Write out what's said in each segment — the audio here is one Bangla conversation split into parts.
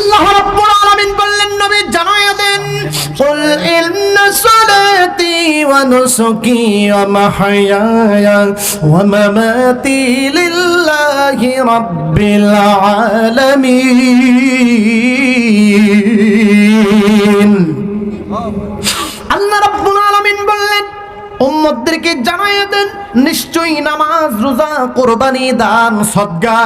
আল্লাহ রাব্বুল আলামিন বললেন নবী জানায়া দেন কুল ইন্না সালাতি ওয়া নুসুকি ওয়া মাহইয়ায়া ওয়া মামাতি লিল্লাহি রাব্বিল আলামিন আল্লাহ রাব্বুল আলামিন বললেন উম্মতদেরকে জানাইয়া দেন, নিশ্চয়ই নামাজ, রোজা, কোরবানি, দান, সদ্গা।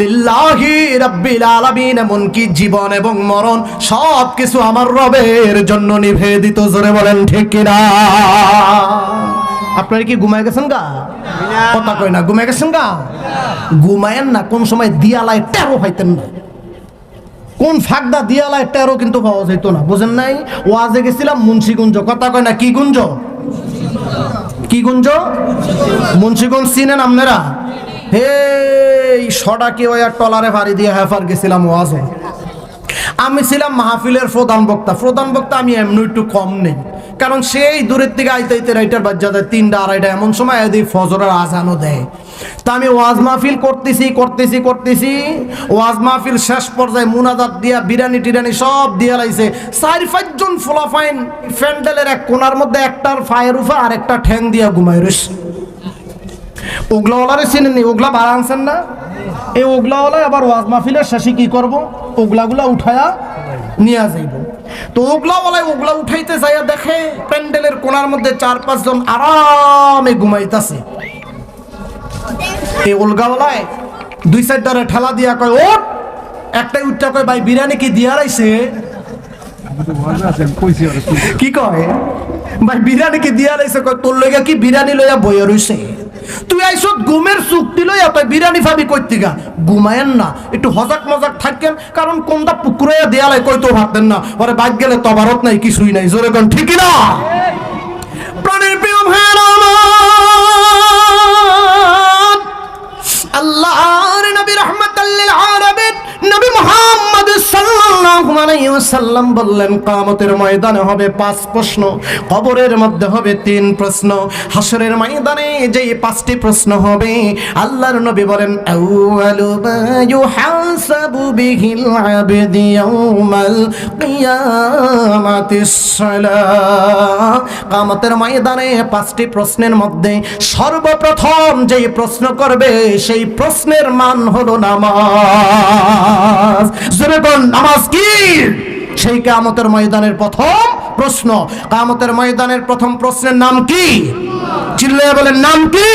লিল্লাহি রাব্বিল আলামিন, এমনকি জীবন এবং মরণ, সব কিছু আমার রবের জন্য নিবেদিত, জোরে বলেন ঠিক কিনা? আপনারা কি ঘুমায় গেছেন গা? কথা কই না, ঘুমায় গেছেন গা? ঘুমায়েন না, কোন সময় দিয়ালায় টেরো পাইতেন না। কোন ফাঁকদা দিয়ালায় টেরো কিন্তু পাওয়া যেত না, বুঝেন নাই? ওয়াজে গেছিলাম, মুন্সিগঞ্জ, কথা কয় না, কি গুঞ্জ? কি গুঞ্জ? মুন্সিগঞ্জ চিনেন আপনারা হে সডা কে ওই টলারে ভারি দিয়ে হেফার গেছিলাম ওয়াজে। আমি ছিলাম মাহফিলের প্রধান বক্তা। প্রধান বক্তা আমি এমনি একটু কম নেই। কারণ সেই দূরের থেকে আইতে আইতে রাইটার বাজ্যা দেয় তিনটা আড়াইটা এমন সময় এদি ফজরের আজানও দেয়। তা আমি ওয়াজ মাহফিল করতেছি করতেছি করতেছি। ওয়াজ মাহফিল শেষ পর্যায়ে মুনাজাত দিয়া, বিরিয়ানি টিরানি সব দিয়া লাইছে। চার পাঁচজন ফোলাফাইন ফ্যান্ডেলের এক কোনার মধ্যে একটার ফায়ের উফা আর একটা ঠ্যাং দিয়া ঘুমাই রয়েছে ওগলাওয়ালারে চিনেন নি ওগলা ভাড়া আনছেন না? এই ওগলাওয়ালা আবার ওয়াজ মাহফিলের শেষে কি করব? ওগলাগুলা উঠায়া নিয়ে যাইব। তো ওগলাওয়ালায় ওগলা উঠাইতে যাইয়া দেখে প্যান্ডেলের কোনার মধ্যে চার পাঁচজন আরামে ঘুমাইতাছে। এই ওলগাওয়ালায় দুই সাইডটারে ঠেলা দিয়া কয় ওট একটাই উঠটা কয়, ভাই, বিরিয়ানি কি দিয়া রাইছে কি কয়? ভাই, বিরিয়ানি কি দিয়া রাইছে কয়, তোর লইগা কি বিরিয়ানি লইয়া বইয়া রইছে? তুই আইসত ঘুমের চুক্তি লইয়া তুই বিরিয়ানি ভাবি কইতিগা? ঘুমায়েন না একটু হজাক মজাক থাকেন কারণ কোনটা পুকুরাইয়া দেয়ালে কইতো ভাবতেন না। পরে বাইক গেলে তবারত নাই কিছুই নাই জোরে কোন ঠিকই না প্রাণের প্রিয় ভাইয়েরা আমার, আল্লাহর নবী রহমাতাল্লিল আলামিন নবী মুহাম্মদ ওয়াসাল্লাম বললেন কিয়ামতের ময়দানে হবে পাঁচ প্রশ্ন কবরের মধ্যে হবে তিন প্রশ্ন হাসরের ময়দানে পাঁচটি প্রশ্ন হবে আল্লাহর নবী বলেন ইউহাসাবু বিহিল ইয়াউমাল কিয়ামাতিস সালাহ। কিয়ামতের ময়দানে পাঁচটি প্রশ্নের মধ্যে সর্বপ্রথম যেই প্রশ্ন করবে সেই প্রশ্নের মান হলো নামাজ। জোরে বল, নামাজ কি? সেই কামতের ময়দানের প্রথম প্রশ্ন। কামতের ময়দানের প্রথম প্রশ্নের নাম কি? চিল্লাইয়া বলেন, নাম কি?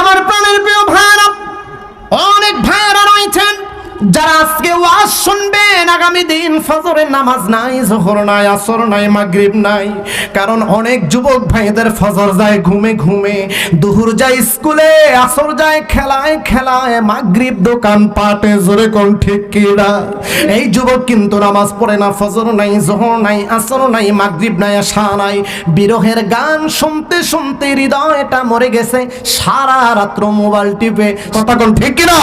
আমার প্রাণের প্রিয় ভাইরা অনেক ভাইরা রয়েছেন যারা আজকে ওয়াজ শুনবেন আগামী দিন ফজরের নামাজ নাই, জোহর নাই, আসর নাই, মাগরিব নাই। কারণ অনেক যুবক ভাইদের ফজর যায় ঘুমে ঘুমে, দুহুর যায় স্কুলে, আসর যায় খেলায় খেলায়, মাগরিব দোকান পাটে, জোরে কোন ঠিক কিনা এই যুবক কিন্তু নামাজ পড়ে না, ফজর নাই, জোহর নাই, আসর নাই, মাগরিব নাই, আশা নাই। বিরহের গান শুনতে শুনতে হৃদয়টা মরে গেছে, সারা রাত্র মোবাইল টিপে। কথা কোন ঠিক কিনা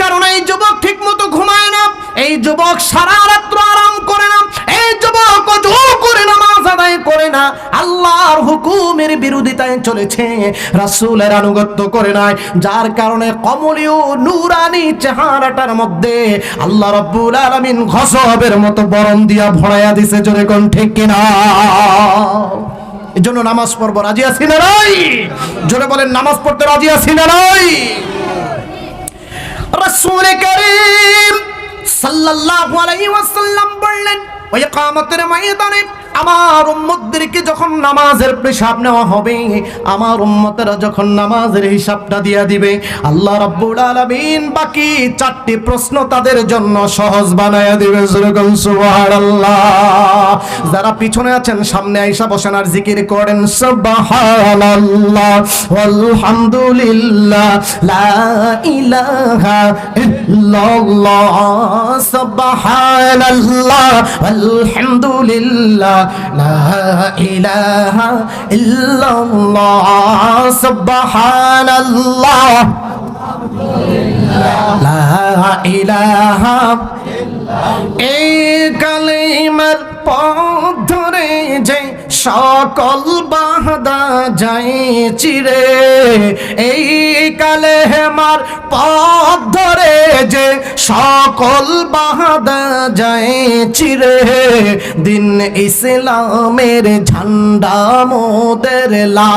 কারণ এই যুবক ঠিক মতো ঘুমায় না এই যুবক সারা রাত্র আরাম করে না, এই যুবক করে নামাজ আদায় করে না, আল্লাহর হুকুমের বিরোধিতায় চলেছে, রাসূলের আনুগত্য করে নাই, যার কারণে কমলীয় নুরানি চেহারাটার মধ্যে আল্লাহ রাব্বুল আলামিন ঘসবের মতো বরণ দিয়া ভরাইয়া দিছে, জোরে কোন ঠিক কিনা? এজন্য নামাজ পড়ব, রাজি আছি না নাই? জোরে বলেন, নামাজ পড়তে রাজি আছি না নাই? রাসূল করিম সাল্লাল্লাহু আলাইহি ওয়াসাল্লাম বললেন, ওই কিয়ামতের ময়দানে আমার উম্মতদেরকে যখন নামাজের পেশাব নেওয়া হবে, আমার উম্মতেরা যখন নামাজের হিসাবটা দিয়া দিবে, আল্লাহ রাব্বুল আলামিন বাকি চারটি প্রশ্ন তাদের জন্য সহজ বানায়া দিবে, সুবহানাল্লাহ। যারা পিছনে আছেন, সামনে আইসা বসেন আর জিকির করেন, সুবহানাল্লাহ। আলহামদুলিল্লাহ লা ইলাহা ইল্লাল্লাহ সুবহানাল্লাহ আলহামদুলিল্লাহ লা ইলাহা ইল্লাল্লাহ সুবহানাল্লাহ লা ইলাহা এই কালিমার পথ ধরে যে সকল বাহ বাহাদা যায় চিরে এই কালে হেমার পথ ধরে যে সকল বাহাদা যায় চিরে দিন ইসলামের ঝান্ডা মোদের লা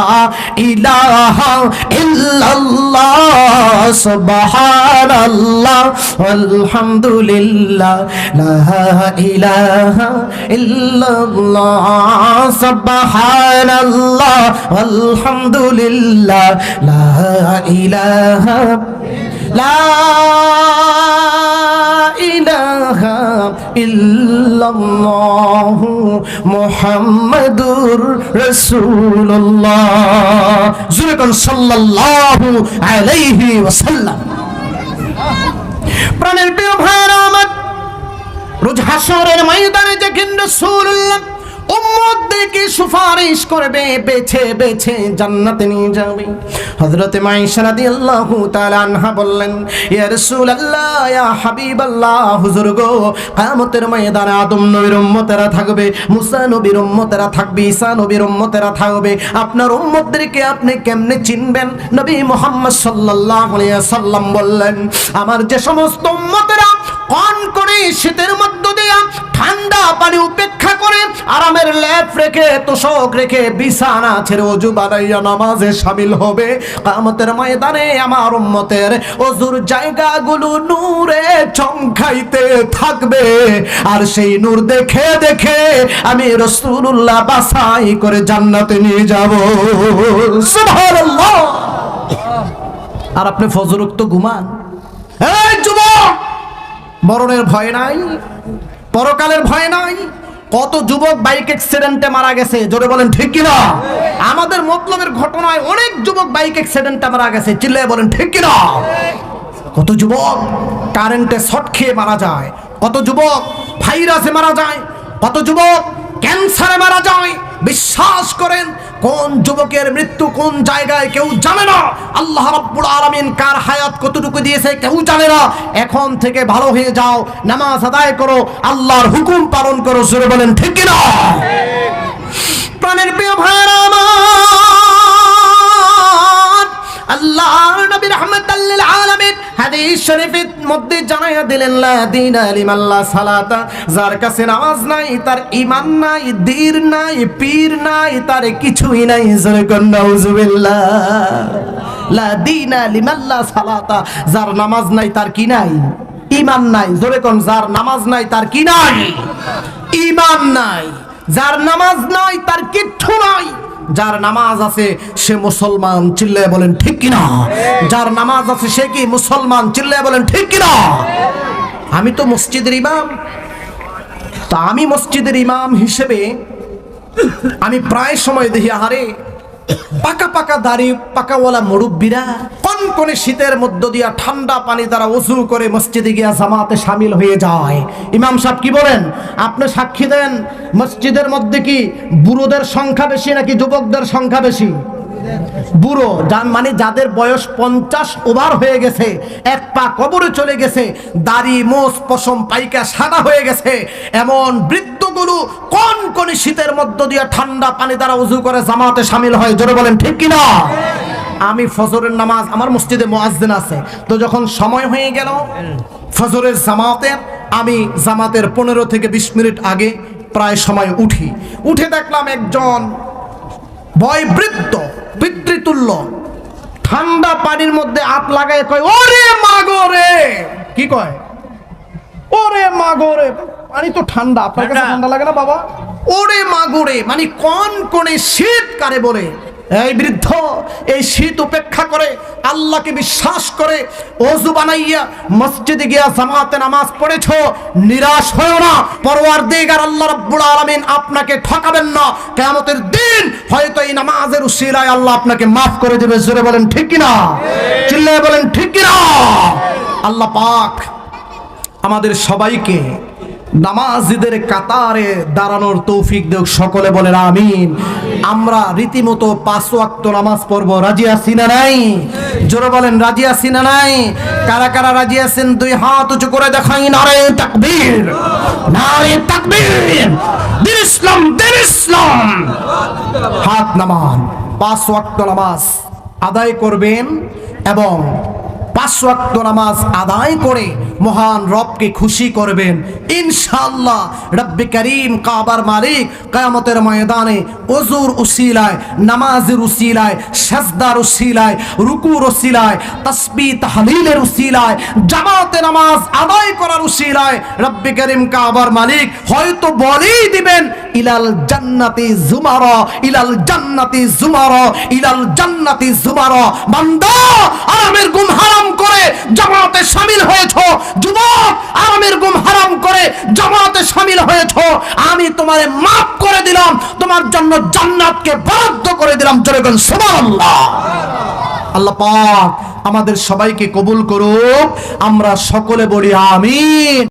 ইলাহা ইল্লাল্লাহ, সুবহানাল্লাহ আলহামদুলিল্লাহ ইলাহা ইল্লাল্লাহ সুবহানাল্লাহ, আলহামদুলিল্লাহ, লা ইলাহা লা ইলাহা ইল্লাল্লাহ মুহাম্মাদুর রাসূলুল্লাহ। জুরকান সাল্লাল্লাহু আলাইহি ওয়াসাল্লাম। প্রাণের প্রিয় ভাইরা আমার, রোজ হাসরের ময়দানে যেখানে রাসূলুল্লাহ সুপারিশ করবে, বেছে বেছে জান্নাতে নিয়ে যাবে। হযরত রাদিয়াল্লাহু তাআলা আনহা বললেন, ইয়া রাসূলুল্লাহ, ইয়া হাবিবাল্লাহ, হুজুর গো, কিয়ামতের ময়দানে আদম নবীর উম্মতেরা থাকবে, মুসা নবীর উম্মতেরা থাকবে, ঈসা নবীর উম্মতেরা থাকবে। আপনার উম্মতদেরকে আপনি কেমনে চিনবেন? নবী মুহাম্মদ সাল্লাল্লাহু আলাইহি সাল্লাম বললেন, আমার যে সমস্ত উম্মতেরা কন করে শীতের মধ্য দিয়া ঠান্ডা পানি উপেক্ষা করে আরামের ল্যাপ রেখে তোষক রেখে বিছানা ছেড়ে অজু বানাইয়া নামাজে সামিল হবে। কামতের ময়দানে আমার উম্মতের অজুর জায়গাগুলো নূরে চমকাইতে থাকবে। আর সেই নূর দেখে দেখে আমি রসুল্লাহ বাসাই করে জান্নাতে নিয়ে যাব। আর আপনি ফজরুক্ত ঘুমান? মরণের ভয় নাই, পরকালের ভয় নাই। কত যুবক বাইক অ্যাক্সিডেন্টে মারা গেছে, জোরে বলেন, ঠিক কিনা? আমাদের মতলবের ঘটনায় অনেক যুবক বাইক অ্যাক্সিডেন্টে মারা গেছে, চিল্লায় বলেন, ঠিক কিনা? কত যুবক কারেন্টে শট খেয়ে মারা যায়, কত যুবক ভাইরাসে মারা যায়, কত যুবক ক্যান্সারে মারা যায় বিশ্বাস করেন, কোন যুবকের মৃত্যু কোন জায়গায় কেউ জানে না। আল্লাহ রাব্বুল আলামিন কার হায়াত কতটুকু দিয়েছে কেউ জানে না। এখন থেকে ভালো হয়ে যাও, নামাজ আদায় করো, আল্লাহর হুকুম পালন করো, জোরে বলেন, ঠিক কি না প্রাণের প্রিয় ভাইরা আমার আল্লাহ নবী রাহমাতাল্লিল আলামিন হাদিস শরীফের মধ্যে জানাইয়া দিলেন সালাতা। যার কাছে নামাজ নাই, তার ইমান নাই, দীর নাই, পীর নাই, তার কিছুই নাই। জোরে কোন, নাউজুবিল্লাহ। লা দীনা লিমাল্লা সালাতা। যার নামাজ নাই, তার কি নাই? ইমান নাই। জোরে যার নামাজ নাই, তার কি নাই? ইমান নাই। যার নামাজ নাই, তার কিচ্ছু নাই। যার নামাজ আছে, সে মুসলমান চিল্লায় বলেন, ঠিক কিনা যার নামাজ আছে, সে কি মুসলমান চিল্লায় বলেন, ঠিক কিনা আমি তো মসজিদের ইমাম। তা আমি মসজিদের ইমাম হিসেবে আমি প্রায় সময় দেখি, আহারে পাকা পাকা দাড়ি, পাকাওয়ালা মুরব্বীরা কোন কোন শীতের মধ্য দিয়া ঠান্ডা পানি দ্বারা উজু করে মসজিদে গিয়া জামাতে সামিল হয়ে যায়। ইমাম সাহেব কি বলেন? আপনি সাক্ষী দেন, মসজিদের মধ্যে কি বুড়োদের সংখ্যা বেশি নাকি যুবকদের সংখ্যা বেশি? বুড়ো, যার মানে যাদের বয়স পঞ্চাশ ওভার হয়ে গেছে, এক পা কবরে চলে গেছে, দাড়ি, মোষ, পশম, পাইকা, সাদা হয়ে গেছে, এমন বৃদ্ধগুলো কোন কোন শীতের মধ্য দিয়ে ঠান্ডা পানি দ্বারা উজু করে জামাতে সামিল হয়? জোরে বলেন, ঠিক কিনা আমি ফজরের নামাজ আমার মসজিদে মোয়াজ্জিন আছে, তো যখন সময় হয়ে গেল, ফজরের জামাতের আমি জামাতের পনেরো থেকে বিশ মিনিট আগে প্রায় সময় উঠি। উঠে দেখলাম একজন বৃদ্ধ পিতৃতুল্য ঠান্ডা পানির মধ্যে হাত লাগায় কয় ওরে মাগো রে! কি কয়? ওরে মাগো রে! পানি তো ঠান্ডা আপনার কাছে ঠান্ডা। লাগে না বাবা? ওরে মাগো রে! মানে কোন কোনে শীত কারে বলে? এই বৃদ্ধ, এই শীত উপেক্ষা করে আল্লাহকে বিশ্বাস করে অজু বানাইয়া মসজিদে গিয়া জামাতে নামাজ পড়েছ, নিরাশ হয়েও না। পরওয়ার দিগার আল্লাহ রাব্বুল আলামিন আপনাকে ঠকাবেন না। কিয়ামতের দিন হয়তো এই নামাজের উসিলায় আল্লাহ আপনাকে মাফ করে দেবে। জোরে বলেন, ঠিক কি না চিল্লায় বলেন, ঠিক কি না আল্লাহ পাক আমাদের সবাইকে নামাজিদের কাতারে দাঁড়ানোর তৌফিক দেখ সকলে বলেন আমিন। আমরা রীতিমতো পাঁচ ওয়াক্ত নামাজ পড়ব। রাজি আছি না নাই? জোরে বলেন, রাজি আছি না নাই? কারা কারা রাজি আছেন? দুই হাত উঁচু করে দেখাই নারে তাকবীর। নারে তাকবীর। দিন ইসলাম দিন ইসলাম। হাত নামান। পাঁচ ওয়াক্ত নামাজ আদায় করবেন এবং নামাজ আদায় করে মহান রবকে খুশি করবেন। রব্বি করিম কাবার মালিক ময়দানে উসিলায়, নামাজের উসিলায়, সাজদার উসিলায়, রুকুর উসিলায়, তাসবিহ, তাহলিলের উসিলায়, জামাতে নামাজ আদায় করার উসিলায় রব্বি করিম কাবার মালিক হয়তো বলেই দিবেন, ইলাল জান্নাতি জুমারা, ইলাল জান্নাতি জুমারা, ইলাল জান্নাতি জুমারা। বান্দা, আরামের গুম হারাম করে জামাতে সামিল হয়েছ, যুবক, আরামের গুম হারাম করে জামাতে সামিল হয়েছ। আমি তোমারে মাফ করে দিলাম, তোমার জন্য জান্নাতকে বরাদ্দ করে দিলাম, জোরে বলেন, সুবহানাল্লাহ। আল্লাহ পাক আমাদের সবাইকে কবুল করুক, আমরা সকলে বলি আমিন।